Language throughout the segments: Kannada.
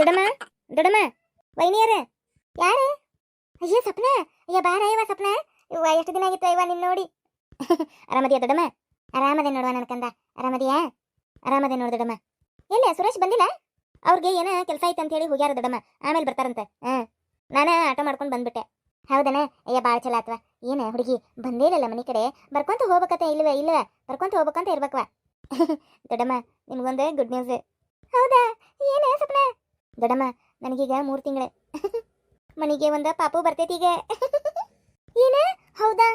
ದೊಡಮ್ಮ ದೊಡಮ್ಮ ಯಾರು? ಅಯ್ಯ ಸಪ್ನ ಅಯ್ಯ, ಬಾರ ಇವ ಸಪ್ನ ಎಷ್ಟು ದಿನ ಆಗಿತ್ತು ಇವ ನಿನ್ನ ನೋಡಿ? ಆರಾಮದಿಯ ದೊಡಮ್ಮ ಆರಾಮದೆ ನೋಡುವ ನನ್ನ ಕಂದ? ಆರಾಮದಿಯಾ? ಆರಾಮದೆ ನೋಡು ದೊಡಮ್ಮ ಎಲ್ಲ, ಸುರೇಶ್ ಬಂದಿಲ್ಲ? ಅವ್ರಿಗೆ ಏನ ಕೆಲಸ ಐತೆ ಅಂತ ಹೇಳಿ ಹೋಗ್ಯಾರ ದೊಡಮ್ಮ ಆಮೇಲೆ ಬರ್ತಾರಂತೆ. ಹಾಂ. ನಾನು ಆಟೋ ಮಾಡ್ಕೊಂಡು ಬಂದ್ಬಿಟ್ಟೆ. ಹೌದನ? ಅಯ್ಯ ಭಾಳ ಚಲೋ ಆತ್ವ. ಏನ, ಹುಡುಗಿ ಬಂದೇನಲ್ಲ ಮನೆ ಕಡೆ? ಬರ್ಕೊಂತ ಹೋಗ್ಬೇಕತ್ತ ಇಲ್ಲವೇ ಇಲ್ಲವ ಬರ್ಕೊಂತ ಹೋಗ್ಬೇಕಂತ ಇರ್ಬೇಕವ ದೊಡ್ಡಮ್ಮ, ನಿಮ್ಗೊಂದು ಗುಡ್ ನ್ಯೂಸ್ ಹೌದಾ? ಏನ ಸಪ್ನ ದೊಡ್ಡಮ್ಮ ನನಗೀಗ ಮೂರು ತಿಂಗಳು. ಮನೆಗೆ ಒಂದು ಪಾಪು ಬರ್ತೈತಿ ಈಗ. ಏನ? ಹೌದಾ?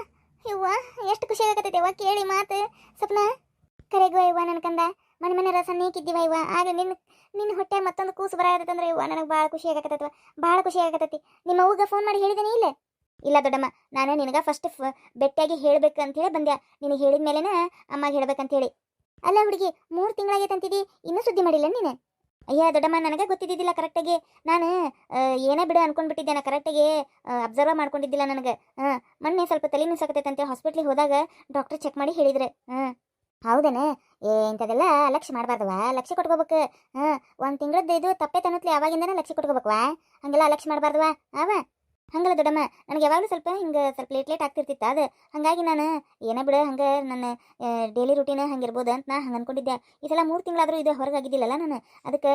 ಇವ್ವ ಎಷ್ಟು ಖುಷಿ ಆಗತೈತಿ ಅವ್ವ ಕೇಳಿ ಮಾತು ಸ್ವಪ್ನ. ಕರೆಗುವ ಇವ್ವ ನನ್ನ ಕಂದ, ಮನೆ ಮನೆ ರಸ ನೀಕಿದ್ದೀವ ಇವ ಆಗ ನಿನ್ನ ನಿನ್ನ ಹೊಟ್ಟೆ ಮತ್ತೊಂದು ಕೂಸು ಬರಾಕತ್ತಂದ್ರೆ ಇವ್ವ ನನಗೆ ಭಾಳ ಖುಷಿ ಆಗಕತ್ತೈತವ ಭಾಳ ಖುಷಿ ಆಗತ್ತೈತಿ ನಿಮ್ಮ ಅವ್ಗ ಫೋನ್ ಮಾಡಿ ಹೇಳಿದನೇ ಇಲ್ಲ? ಇಲ್ಲ ದೊಡ್ಡಮ್ಮ, ನಾನು ನಿನಗ ಫಸ್ಟ್ ಬೆಟ್ಟಿಯಾಗಿ ಹೇಳ್ಬೇಕು ಅಂತ ಹೇಳಿ ಬಂದೆ. ನಿನಗೆ ಹೇಳಿದ ಮೇಲೆನ ಅಮ್ಮಗೆ ಹೇಳ್ಬೇಕಂತ ಹೇಳಿ. ಅಲ್ಲ ಹುಡುಗಿ, ಮೂರು ತಿಂಗಳಾಗೈತೆ ಅಂತಿದ್ದಿ ಇನ್ನೂ ಸುದ್ದಿ ಮಾಡಿಲ್ಲ ನೀನು? ಅಯ್ಯ, ದೊಡ್ಡಮ್ಮ, ನನಗೆ ಗೊತ್ತಿದ್ದಿದ್ದಿಲ್ಲ ಕರೆಕ್ಟಾಗಿ ನಾನು ಏನೇ ಬಿಡು ಅನ್ಕೊಂಡ್ಬಿಟ್ಟಿದ್ದೆ ನಾ ಕರೆಕ್ಟಾಗಿ ಅಬ್ಸರ್ವ್ ಮಾಡ್ಕೊಂಡಿದ್ದಿಲ್ಲ ನನಗೆ. ಹಾಂ ಮೊನ್ನೆ ಸ್ವಲ್ಪ ತಲೆ ನುಸಾಕತೈತೆ ಅಂತ ಹಾಸ್ಪಿಟ್ಲಿಗೆ ಹೋದಾಗ ಡಾಕ್ಟ್ರ್ ಚೆಕ್ ಮಾಡಿ ಹೇಳಿದ್ರೆ. ಹಾಂ ಹೌದೇನೆ? ಏ, ಇಂಥದೆಲ್ಲ ಲಕ್ಷ್ಯ ಮಾಡಬಾರ್ದವ ಲಕ್ಷ್ಯ ಕೊಟ್ಕೋಬೇಕು. ಹಾಂ ಒಂದು ತಿಂಗಳದ್ದು ಇದು ತಪ್ಪೆ ತನ್ನತ್ಲಿ ಅವಾಗಿಂದನೇ ಲಕ್ಷ್ಯ ಕೊಟ್ಕೋಬೇಕವಾ ಹಂಗೆಲ್ಲ ಲಕ್ಷ್ಯ ಮಾಡಬಾರ್ದವಾ ಅವ ದೊಡ್ಡಮ್ಮ, ನನಗೆ ಯಾವಾಗಲೂ ಸ್ವಲ್ಪ ಹಿಂಗೆ ಸ್ವಲ್ಪ ಲೇಟ್ ಲೇಟ್ ಆಗ್ತಿರ್ತಿತ್ತು. ಅದು ಹಾಗಾಗಿ ನಾನು, ಏನೇ ಬಿಡು, ಹಂಗೆ ನನ್ನ ಡೈಲಿ ರುಟೀನ್ ಹಂಗಿರ್ಬೋದು ಅಂತ ನಾ ಹಂಗೆ ಅನ್ಕೊಂಡಿದ್ದೆ. ಈ ಸಲ ಮೂರು ತಿಂಗಳಾದರೂ ಇದು ಹೊರಗಾಗಿದ್ದಿಲ್ಲಲ್ಲ ನಾನು. ಅದಕ್ಕೆ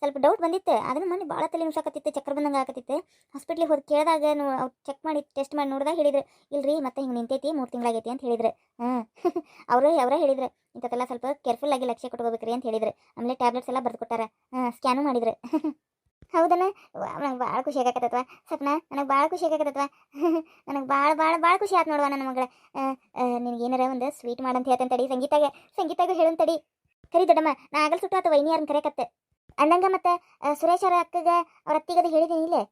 ಸ್ವಲ್ಪ ಡೌಟ್ ಬಂದಿತ್ತು. ಅದನ್ನು ಮೊನ್ನೆ ಭಾಳ ತಲೆ ನುಸಾಕತ್ತಿತ್ತು, ಚಕ್ರ ಬಂದಂಗೆ ಆಗತ್ತಿತ್ತು ಹಾಸ್ಪಿಟ್ಲಿಗೆ ಹೋಗಿ ಕೇಳಿದಾಗ ಅವ್ರು ಚೆಕ್ ಮಾಡಿ ಟೆಸ್ಟ್ ಮಾಡಿ ನೋಡಿದಾಗ ಹೇಳಿದ್ರು, ಇಲ್ರಿ, ಮತ್ತೆ ಹಿಂಗೆ ನಿಂತೈತಿ, ಮೂರು ತಿಂಗಳಾಗೈತಿ ಅಂತ ಹೇಳಿದ್ರು. ಹಾಂ, ಅವರು, ಅವರೇ ಹೇಳಿದ್ರು. ಇಂಥದ್ದೆಲ್ಲ ಸ್ವಲ್ಪ ಕೇರ್ಫುಲ್ ಆಗಿ ಲಕ್ಷ್ಯ ಕೊಟ್ಕೋಬೇಕ್ರಿ ಅಂತ ಹೇಳಿದ್ರು. ಆಮೇಲೆ ಟ್ಯಾಬ್ಲೆಟ್ಸ್ ಎಲ್ಲ ಬರ್ದು ಕೊಟ್ಟಾರ. ಸ್ಕ್ಯಾನು ಮಾಡಿದ್ರು. ಹೌದನ ನಂಗೆ ಭಾಳ ಖುಷಿ ಆಗಕತ್ತತ್ವ. ಸಪ್ನ ನನಗೆ ಭಾಳ ಖುಷಿ ಆಗಕತ್ತತ್ವ. ನನಗೆ ಭಾಳ ಭಾಳ ಭಾಳ ಖುಷಿ ಆಯ್ತು ನೋಡುವ ನನ್ನ ಮಗಳ. ನಿನಗೆ ಏನಾರ ಒಂದು ಸ್ವೀಟ್ ಮಾಡಂತ ಹೇಳ್ತೇನೆ ತಡಿ, ಸಂಗೀತಾಗ ಸಂಗೀತಾಗ ಹೇಳಂತ ತಡಿ. ಕರಿ ದೊಡ್ಡಮ್ಮ, ನಾ ಆಗಲ್ ಸುಟ್ಟು ಆತ ವೈನಿ ಯಾರನ್ನ ಕರೆಯಕತ್ತೆ. ಅಣ್ಣಂಗ ಮತ್ತೆ ಸುರೇಶ್ ಅವರ ಅಕ್ಕಗ, ಅವ್ರ ಅತ್ತಿಗದ ಹೇಳಿದ್ದೀನಿ ಇಲ್ಲೇ?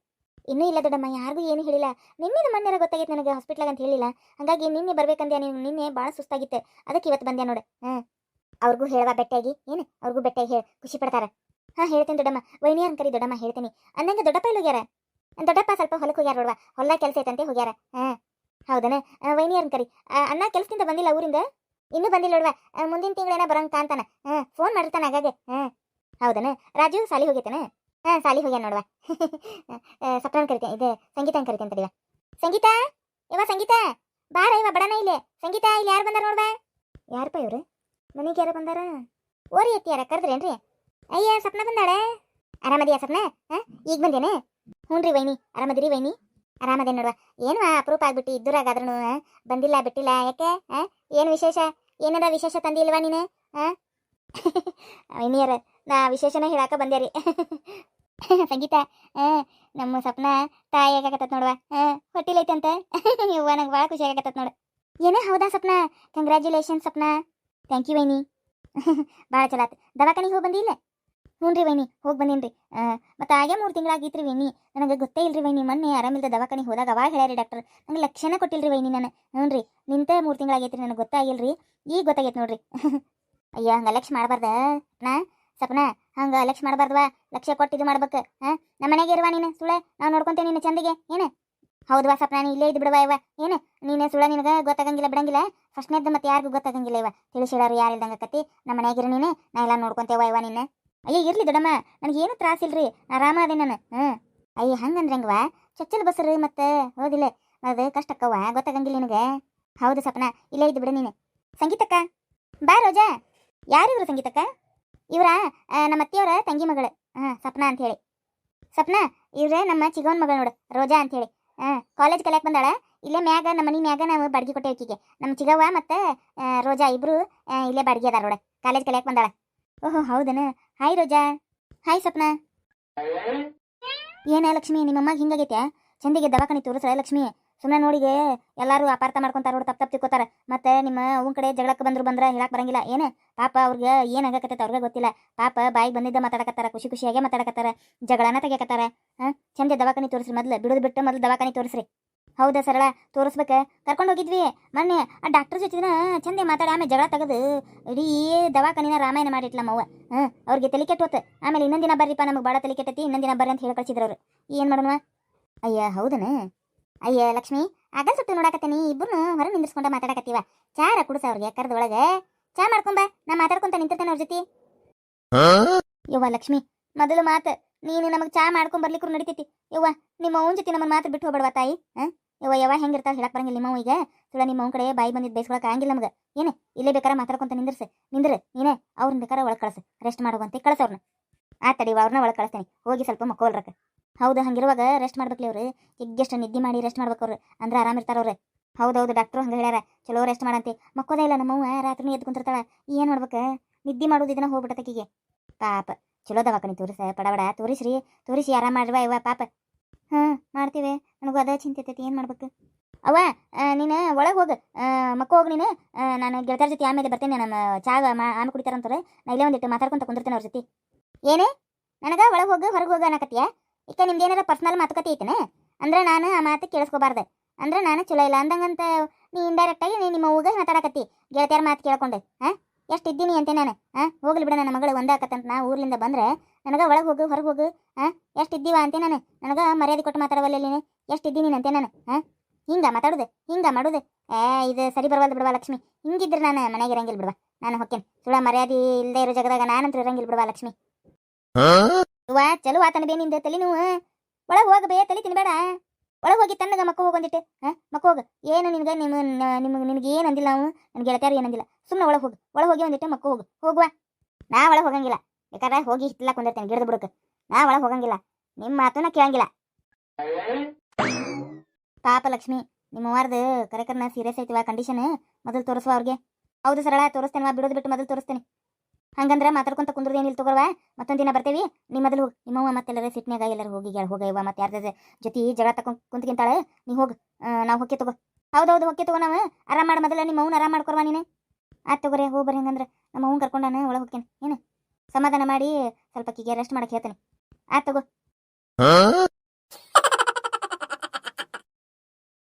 ಇನ್ನೂ ಇಲ್ಲ ದೊಡ್ಡಮ್ಮ, ಯಾರಿಗೂ ಏನು ಹೇಳಿಲ್ಲ. ನಿನ್ನೆ ಮೊನ್ನೆ ಗೊತ್ತಾಗಿತ್ತು ನನಗೆ ಹಾಸ್ಪಿಟ್ಲಾಗ ಅಂತ ಹೇಳಿಲ್ಲ. ಹಾಗಾಗಿ ನಿನ್ನೆ ಬರ್ಬೇಕಂದ್ಯಾ ನೀನು? ನಿನ್ನೆ ಭಾಳ ಸುಸ್ತಾಗಿತ್ತು. ಅದಕ್ಕೆ ಇವತ್ತು ಬಂದೆ ನೋಡು. ಹಾಂ ಅವ್ರಿಗೂ ಹೇಳುವ ಬೆಟ್ಟಾಗಿ ಏನು? ಅವ್ರಿಗೂ ಬೆಟ್ಟಾಗಿ ಹೇಳಿ. ಖುಷಿ ಪಡ್ತಾರೆ. ಹಾಂ, ಹೇಳ್ತೇನೆ ದೊಡ್ಡಮ್ಮ. ವೈನಿಯರ್ನ ಕರಿ ದೊಡ್ಡಮ್ಮ ಹೇಳ್ತೀನಿ. ಅಂದಂಗ ದೊಡ್ಡಪ್ಪ ಇಲ್ಲಿ ಹೋಗ್ಯಾರ? ದೊಡ್ಡಪ್ಪ ಸ್ವಲ್ಪ ಹೊಲಕ್ಕೆ ಹೋಗ್ಯಾರ ನೋಡುವ. ಹೊಲ ಕೆಲಸ ಐತಂತೆ ಹೋಗ್ಯಾರ. ಹಾಂ, ಹೌದನ? ವೈನಿಯರ್ನ ಕರಿ. ಅಣ್ಣ ಕೆಲಸದಿಂದ ಬಂದಿಲ್ಲ ಊರಿಂದ? ಇನ್ನೂ ಬಂದಿಲ್ಲ ನೋಡುವ. ಮುಂದಿನ ತಿಂಗಳೇನ ಬರಂಗ ಕಾಂತಾನ ಹಾಂ ಫೋನ್ ಮಾಡಿರ್ತಾನೆ ಆಗಾಗ ಹಾಂ, ಹೌದನ? ರಾಜು ಸಾಲಿ ಹೋಗೈತಾನೆ ಹಾಂ ಸಾಲಿ ಹೋಗ್ಯಾನ ನೋಡುವ. ಸಪ್ರಾನ್ ಕರಿತೇನೆ ಇದು ಸಂಗೀತ ಕರಿತೇನೆ ತಡಿವ ಸಂಗೀತ? ಇವ ಸಂಗೀತ? ಬಾರ ಇವ ಬಡನ ಇಲ್ಲಿ. ಸಂಗೀತ, ಇಲ್ಲಿ ಯಾರು ಬಂದಾರ ನೋಡ್ವಾ? ಯಾರಪ್ಪ ಇವ್ರು? ಮನೆಗೆ ಯಾರು ಬಂದಾರ? ಓರಿ ಎತ್ತಿ ಯಾರ ಕರೆದ್ರೇನ್ರಿ? ಅಯ್ಯ ಸಪ್ನ ಬಂದಾಳೆ? ಆರಾಮದಿಯಾ ಸಪ್ನ ಹಾಂ? ಈಗ ಬಂದೇನೆ? ಹ್ಞೂ ರೀ ವೈನಿ, ಆರಾಮದಿರಿ ವೈನಿ. ಆರಾಮದೇ ನೋಡುವ. ಏನು ಅಪರೂಪ ಆಗ್ಬಿಟ್ಟು ಇದ್ದೂರಾಗಾದ್ರೂ ಬಂದಿಲ್ಲ, ಬಿಟ್ಟಿಲ್ಲ, ಯಾಕೆ? ಏನು ವಿಶೇಷ? ಏನದ ವಿಶೇಷ ತಂದಿಲ್ವಾ ನೀನು? ಹಾಂ? ವೈನಿಯರ, ನಾ ವಿಶೇಷನ ಹೇಳಾಕ ಬಂದೆ ರೀ. ಸಂಗೀತ, ಹಾಂ? ನಮ್ಮ ಸಪ್ನ ತಾಯಿ ಆಗಾಕತ್ತತ್ ನೋಡುವ? ಹಾಂ? ಹೊಟ್ಟಿಲೈತಂತ ಇವ್ವ ನಂಗೆ ಭಾಳ ಖುಷಿ ಆಗಕತ್ತತ್ ನೋಡು. ಏನೇ ಹೌದಾ Sapna congratulation Sapna thank you ವೈನಿ. ಭಾಳ ಚಲೋ ಆತು. ದವಾಖಾನಿಗೆ ಹೋಗಿ ಬಂದಿಲ್ಲ ಹ್ಞೂ ರೀ ವೈನಿ, ಹೋಗಿ ಬಂದೀನಿ ರೀ. ಮತ್ತು ಆಗೇ ಮೂರು ತಿಂಗಳಾಗಿತ್ತು ರೀ ವೈನಿ. ನನಗೆ ಗೊತ್ತೇ ಇಲ್ರಿ ವೈನಿ, ಮೊನ್ನೆ ಆರಾಮಿಲ್ಲದ ದವಾಖಾನೆ ಹೋದಾಗ ಅವಾಗ ಹೇಳ್ಯಾರಿ ಡಾಕ್ಟರ್, ನಂಗೆ ಲಕ್ಷಣ ಕೊಟ್ಟಿಲ್ರಿ ವೈನಿ ನಾನು. ಹ್ಞೂ ರೀ, ನಿಂತೆ ಮೂರು ತಿಂಗಳಾಗೈತ್ರಿ, ನನಗೆ ಗೊತ್ತಾಗಿಲ್ರಿ. ಈಗ ಗೊತ್ತಾಗೈತೆ ನೋಡ್ರಿ. ಅಯ್ಯ, ಹಂಗೆ ಲಕ್ಷ ಮಾಡಬಾರ್ದ? ನಾ, ಸಪ್ನ, ಹಂಗೆ ಲಕ್ಷ ಮಾಡಬಾರ್ದವಾ? ಲಕ್ಷ ಕೊಟ್ಟು ಇದು ಮಾಡ್ಬೇಕು, ಹಾಂ? ನಮ್ಮ ಮನೆಗೆ ಇರುವ ನೀನು ಸುಳೆ ನಾವು ನೋಡ್ಕೊಂತೇವೆ ನಿನ್ನ ಚಂದಿಗೆ, ಏನು? ಹೌದವಾ ಸಪ್ನ ನೀನು ಇಲ್ಲೇ ಇದ್ದು ಬಿಡವಾ ಇವ, ಏನು? ನೀನು ಸುಳ ನಿನಗೆ ಗೊತ್ತಾಗಂಗಿಲ್ಲ, ಬಿಡಂಗಿಲ್ಲ. ಫಸ್ಟ್ನೇದ್ದು ಮತ್ತೆ ಯಾರಿಗೂ ಗೊತ್ತಾಗಂಗಿಲ್ಲ ಇವ. ತಿಳಿಸಿಡೋರು ಯಾರು ಇಲ್ದಂಗೆ ಕತ್ತಿ ನಮ್ಮ ಮನೆಯಾಗಿರು ನೀನು, ನಾ ಎಲ್ಲ ನೋಡ್ಕೊಂತೇವ ಇವ ನಿನ್ನ. ಅಯ್ಯ, ಇರ್ಲಿ ದೊಡ್ಡಮ್ಮ, ನನಗೆ ಏನು ತ್ರಾಸಿಲ್ರಿ ಆರಾಮ ಅದೇ ನಾನು. ಹ್ಞೂ ಅಯ್ಯ ಹಂಗಂದ್ರೆ ಹೆಂಗವ ಚೊಚ್ಚಲ ಬಸರು ಮತ್ತೆ? ಹೌದಿಲ್ಲ ಅದು ಕಷ್ಟಕ್ಕವ ಗೊತ್ತಾಗಂಗಿಲ್ಲ ನಿನಗೆ. ಹೌದು ಸಪ್ನ, ಇಲ್ಲೇ ಇದ್ದು ಬಿಡು ನೀನು. ಸಂಗೀತಕ್ಕ? ಬಾ ರೋಜಾ. ಯಾರಿವ್ರು ಸಂಗೀತಕ್ಕ? ಇವರ? ನಮ್ಮ ಅತ್ತಿಯವರ ತಂಗಿ ಮಗಳು. ಹಾಂ, ಸಪ್ನ ಅಂತ ಹೇಳಿ ಸಪ್ನ, ಇವ್ರೆ ನಮ್ಮ ಚಿಗೋನ್ ಮಗಳು ನೋಡು, ರೋಜಾ ಅಂತ ಹೇಳಿ ಹಾಂ, ಕಾಲೇಜ್ ಕಲಿಯಕ್ಕೆ ಬಂದಾಳ. ಇಲ್ಲೇ ಮ್ಯಾಗ, ನಮ್ಮ ಮನೆ ಮ್ಯಾಗ ನಾವು ಬಾಡಿಗೆ ಕೊಟ್ಟೆ ಆಕಿಗೆ ನಮ್ಮ ಚಿಗವ್ವ ಮತ್ತು ರೋಜಾ ಇಬ್ಬರು ಇಲ್ಲೇ ಬಾಡಿಗೆ ಅದಾರ ನೋಡ. ಕಾಲೇಜ್ ಕಲಿಯಕ್ಕೆ ಬಂದಾಳ. ಓಹೋ, ಹೌದನ? ಹಾಯ್ ರೋಜಾ ಹಾಯ್ ಸಪ್ನ ಏನೇ ಲಕ್ಷ್ಮಿ ನಿಮ್ಮಮ್ಮ ಹಿಂಗಾಗೈತೆ? ಚಂದಿಗೆ ದವಾಖಾನೆ ತೋರಿಸ್ರೆ ಲಕ್ಷ್ಮಿ ಸುಮ್ಮನೆ ನೋಡಿಗೆ ಎಲ್ಲರೂ ಅಪಾರ್ಥ ಮಾಡ್ಕೊಂತಾರ ನೋಡಿ, ತಪ್ಪು ತಪ್ಪು ತಿಕ್ಕೋತಾರ ಮತ್ತೆ ನಿಮ್ಮ ಅವ್ನ ಕಡೆ ಜಗಳಕ್ಕೆ ಬಂದ್ರು ಬಂದ್ರ ಹೇಳಕ್ ಬರಂಗಿಲ್ಲ. ಏನು? ಪಾಪ ಅವ್ರಿಗೆ ಏನು ಆಗಕತ್ತೈತೆ ಅವ್ರಿಗೆ ಗೊತ್ತಿಲ್ಲ. ಪಾಪ ಬಾಯಿಗೆ ಬಂದಿದ್ದ ಮಾತಾಡಕತ್ತಾರ, ಖುಷಿ ಖುಷಿಯಾಗೆ ಮಾತಾಡಕತ್ತಾರ, ಜಗಳನ ತೆಗಿಯಕತ್ತಾರ. ಹಾಂ? ಚಂದ ದವಾಖಾನೆ ತೋರಿಸ್ರಿ ಮೊದ್ಲು, ಬಿಡೋದು ಬಿಟ್ಟು ಮೊದ್ಲು ದವಾಖಾನೆ ತೋರಿಸ್ರಿ. ಹೌದಾ ಸರಳ? ತೋರಿಸ್ಬೇಕ? ಕರ್ಕೊಂಡು ಹೋಗಿದ್ವಿ. ಮೊನ್ನೆ ಆ ಡಾಕ್ಟರ್ ಜೊತೆನ ಚಂದೆ ಮಾತಾಡಿ ಆಮೇಲೆ ಜಗಳ ತೆಗೆದು ಇಡೀ ದವಾಖಾನಿನ ರಾಮಾಯಣ ಮಾಡಿಟ್ಲ ಮವ್ವ ಆ ಅವ್ರಿಗೆ ತಲೆ ಹೋತ ಆಮೇಲೆ ಇನ್ನೊಂದು ದಿನ ಬರ್ರಿಪ್ಪ ನಮಗೆ ಭಾಳ ತಲೆ ಕೆಟ್ಟತಿ ಇನ್ನೊಂದು ದಿನ ಬರ್ರಿ ಅಂತ ಹೇಳಿ ಕಳ್ಸಿದ್ರು ಅವರು. ಏನು ಮಾಡೋಣ ಅಯ್ಯ ಹೌದನ? ಅಯ್ಯ ಲಕ್ಷ್ಮಿ ಅಗಲ್ ಸುಟ್ಟು ನೋಡಾಕತ್ತೀನಿ ಇಬ್ಬರು ಹೊರ ನಿಂದಿರ್ಸ್ಕೊಂಡ ಮಾತಾಡಕತ್ತೀವ. ಚಾರ ಕುಡ್ಸ ಅವ್ರಿಗೆ ಕರ್ದೊಳಗೆ ಚಾ ಮಾಡ್ಕೊಂಬ ನಾ ಮಾತಾಡ್ಕೊಂತ ನಿಂತಿರ್ತಾನೆ ಅವ್ರ ಜೊತೆ. ಯವ್ವ ಲಕ್ಷ್ಮಿ ಮೊದಲು ಮಾತು. ನೀನು ನಮಗೆ ಚಾ ಮಾಡ್ಕೊಂಡ್ ಬರ್ಲಿಕ್ಕೂ ನಡಿತೈತಿ. ಯವ್ವ, ನಿಮ್ಮ ಅವನ ಜೊತೆ ನಮ್ಮನ್ನ ಮಾತ್ರ ಬಿಟ್ಟು ಹೋಗ್ಬೇಡವಾ ತಾಯಿ? ಹಾಂ ಯವ್ವ ಯಾವ ಹೆಂಗಿರ್ತಾವ ಹೇಳಕ್ ಬರಂಗಿಲ್ಲ ನಿಮ್ಮ ಈಗ. ಸುಳ ನಿಮ್ಮ ಅವನ ಕಡೆ ಬಾಯಿ ಬಂದಿದ್ದು ಬೈಸ್ಕೊಳಕ್ ಆಗಿಲ್ಲ ನಮಗೆ. ಏನೇ, ಇಲ್ಲೇ ಬೇಕಾರ ಮಾತಾಡ್ಕೊಂತ ನಿಂದಿರ್ಸೆ? ನಿಂದ್ರೆ, ನೀನೇ ಅವ್ರನ್ನ ಬೇಕಾರ ಒಳಗೆ ಕಳ್ಸು. ರೆಸ್ಟ್ ಮಾಡುವಂತೆ ಕಳ್ಸವ್ರನ್ನ ಆ ತಡಿ ಅವ್ರನ್ನ ಒಳಗೆ ಕಳಿಸ್ತೇನೆ. ಹೋಗಿ ಸ್ವಲ್ಪ ಮಕ್ಕೋಲ್ರಕ್ಕೆ ಹೌದು, ಹಂಗಿರುವಾಗ ರೆಸ್ಟ್ ಮಾಡ್ಬೇಕ್ಲಿ ಅವ್ರು. ಎಗ್ಗೆಷ್ಟು ನಿದ್ದೆ ಮಾಡಿ ರೆಸ್ಟ್ ಮಾಡ್ಬೇಕು ಅವ್ರು. ಅಂದ್ರೆ ಆರಾಮ್ ಹೌದು ಹೌದೌದು ಡಾಕ್ಟ್ರು ಹಂಗೆ ಹೇಳ್ಯಾರ. ಚಲೋ ರೆಸ್ಟ್ ಮಾಡಂತೆ ಮಕ್ಕೋದೇ ಇಲ್ಲ ನಮ್ಮವ್ವ ರಾತ್ರಿ ಎದ್ದು ಕುಂತಿರ್ತಾಳ. ಏನು ಮಾಡ್ಬೇಕು? ನಿದ್ದೆ ಮಾಡೋದು ಇದನ್ನ ಹೋಗ್ಬಿಟ್ಟತಕ್ಕಿಗೆ ಪಾಪ. ಚಲೋ ದವಾಖಾನೆ ತೋರಿಸ ಪಡಬಡ ತೋರಿಸ್ರಿ ತೋರಿಸಿ ಆರಾಮ ಮಾಡ್ರವ ಇವ ಪಾಪ. ಹಾಂ, ಮಾಡ್ತೀವಿ. ನನಗೂ ಅದ ಚಿಂತೆ ಐತೈತಿ ಏನು ಮಾಡ್ಬೇಕು? ಅವ್ವ ನೀನು ಒಳಗೆ ಹೋಗು. ಮಕ್ಕ ಹೋಗಿ ನೀನು. ನಾನು ಗೆಳತಿಯರ ಜೊತೆ ಆಮೇಲೆ ಬರ್ತೇನೆ, ನಮ್ಮ ಚಾ ಆಮೇಲೆ ಕುಡಿತಾರಂತಾರೆ ನಾ ಇಲ್ಲೇ ಒಂದಿಟ್ಟು ಮಾತಾಡ್ಕೊಂತ ಕುಂದಿರ್ತೇನೆ ಅವ್ರ ಜೊತೆ. ಏನೇ? ನನಗೆ ಒಳಗೆ ಹೋಗು, ಹೊರಗೆ ಹೋಗು ಅನ್ನಕತ್ತೀಯ? ಈಗ ನಿಮ್ದು ಏನಾರ ಪರ್ಸ್ನಲ್ ಮಾತುಕತೆ ಅಂದ್ರೆ ನಾನು ಆ ಮಾತು ಕೇಳಿಸ್ಕೋಬಾರ್ದೆ. ಅಂದ್ರೆ ನಾನು ಚಲೋ ಇಲ್ಲ ಅಂದಂಗಂತ ನೀ ಇಂಡೈರೆಕ್ಟಾಗಿ ನೀ ನಿಮ್ಮ ಊಗ ಮಾತಾಡಕತ್ತಿ, ಗೆಳತಿಯರ ಮಾತು ಕೇಳ್ಕೊಂಡು ಹಾಂ ಎಷ್ಟು ಇದ್ದೀನಿ ಅಂತೆ ನಾನು? ಹಾಂ ಹೋಗ್ಲಿ ಬಿಡ ನನ್ನ ಮಗಳು ಒಂದಾಕತ್ತಂತ ನಾ ಊರ್ಲಿಂದ ಬಂದ್ರೆ. ನನಗೆ ಒಳಗೆ ಹೋಗು ಹೊರಗೆ ಹೋಗು. ಹಾಂ ಎಷ್ಟು ಇದ್ದೀವ ಅಂತೆ ನಾನು? ನನಗೆ ಮರ್ಯಾದೆ ಕೊಟ್ಟು ಮಾತಾಡವಲ್ಲ ನೀನು. ಎಷ್ಟು ಇದ್ದೀನಿ ಅಂತೆ ನಾನು? ಹಾಂ ಹಿಂಗ ಮಾತಾಡುದು ಹಿಂಗ ಮಾಡುದು. ಏ ಇದು ಸರಿ ಬರವಲ್ದು ಬಿಡವಾ ಲಕ್ಷ್ಮಿ. ಹಿಂಗಿದ್ರೆ ನಾನು ಮನೆಗೆ ಇರಂಗಿಲ್ಲ ಬಿಡವಾ ನಾನು ಹೊಕ್ಕೇನೆ. ಸುಳ ಮರ್ಯಾದೆ ಇಲ್ಲದೆ ಇರೋ ಜಾಗದಾಗ ನಾನಂತೂ ಇರಂಗಿಲ್ಲ ಬಿಡವಾ ಲಕ್ಷ್ಮಿ. ವಾ ಚಲೋ ಆತನ ಬೇ ನಿಂದ ತಲೆ ನೀವು. ಒಳಗೆ ಹೋಗ ಬೇ ತಲೆ ತಿನ್ಬೇಡ. ಒಳಗೆ ಹೋಗಿ ತಣ್ಣಗ ಮಕ್ಕ ಹೋಗೊಂದಿಟ್ಟು ಹಾಂ? ಮಕ್ಕ ಹೋಗ. ಏನು ನಿನಗೆ? ನಿಮ್ಮ ನಿಮಗೆ, ನಿನಗೆ ಏನು ಅಂದಿಲ್ಲ ನಾವು ನನ್ನ ಗೆಳತಿಯಾರು ಏನಂದಿಲ್ಲ ಸುಮ್ಮನೆ ಒಳಗೆ ಹೋಗು. ಒಳಗೆ ಹೋಗಿ ಒಂದಿಟ್ಟು ಮಕ್ಕ ಹೋಗು. ಹೋಗುವ. ನಾ ಒಳಗೆ ಹೋಗಂಗಿಲ್ಲ. ಬೇಕಾದ್ರೆ ಹೋಗಿ ಹಿತ್ತಲ ಕುಂದಿರ್ತೇನೆ ಗಿಡದ ಬುಡಕ್ಕೆ ನಾ ಒಳಗೆ ಹೋಗಂಗಿಲ್ಲ. ನಿಮ್ಮ ಮಾತನ್ನ ಕೇಳಂಗಿಲ್ಲ. ಪಾಪ ಲಕ್ಷ್ಮಿ ನಿಮ್ಮ ವಾರದ ಕರೆಕರ್ನ ಸೀರಿಯಸ್ ಐತಿವ ಕಂಡೀಷನ್ ಮೊದಲು ತೋರಿಸುವ ಅವ್ರಿಗೆ. ಹೌದು ಸರಳ, ತೋರಿಸ್ತೇನೆ ಬಿಡೋದು ಬಿಟ್ಟು ಮೊದಲು ತೋರಿಸ್ತೇನೆ. ಹಂಗಂದ್ರೆ ಮಾತಾಡ್ಕೊಂತ ಕುಂದ್ರದೇನಿಲ್ಲ ತಗೋರ್ವ. ಮತ್ತೊಂದು ದಿನ ಬರ್ತೇವಿ. ನಿಮ್ಮ ಮೊದಲು ಹೋಗಿ ನಿಮ್ಮವ್ವ ಮತ್ತೆಲ್ಲರ ಸಿಟ್ನ್ಯಾಗ ಎಲ್ಲರೂ ಹೋಗಿ ಇವ ಮತ್ತೆ ಯಾರ್ದ ಜೊತೆ ಜಗಳ ತಕೊಂಡ್ ಕುಂತ್ಕಿಂತಾಳೆ ನೀ ಹೋಗಿ. ನಾವು ಹೊಕ್ಕೆ ತಗೋ. ಹೌದೌದು, ಹೊಕ್ಕೆ ತಗೋ ನಾವು. ಆರಾಮ್ ಮಾಡಿ ಮೊದಲ ನಿಮ್ಮ ಅವ್ನ ಆರಾಮ್ ಮಾಡ್ಕೊರ್ವ ನೀನು. ಆತ್ ತಗೋರಿ, ಹೋಗಿ ಬರ್ರಿ ಹಂಗಂದ್ರೆ. ನಮ್ಮ ಅವ್ನ ಕರ್ಕೊಂಡಾನ ಒಳಗೆ ಹೋಗ್ತೇನೆ. ಏನು? ಸಮಾಧಾನ ಮಾಡಿ ಸ್ವಲ್ಪ ಕಿಗೆ ರೆಸ್ಟ್ ಮಾಡಕ್ಕೆ ಹೇಳ್ತೇನೆ. ಆತ್ ತಗೋ.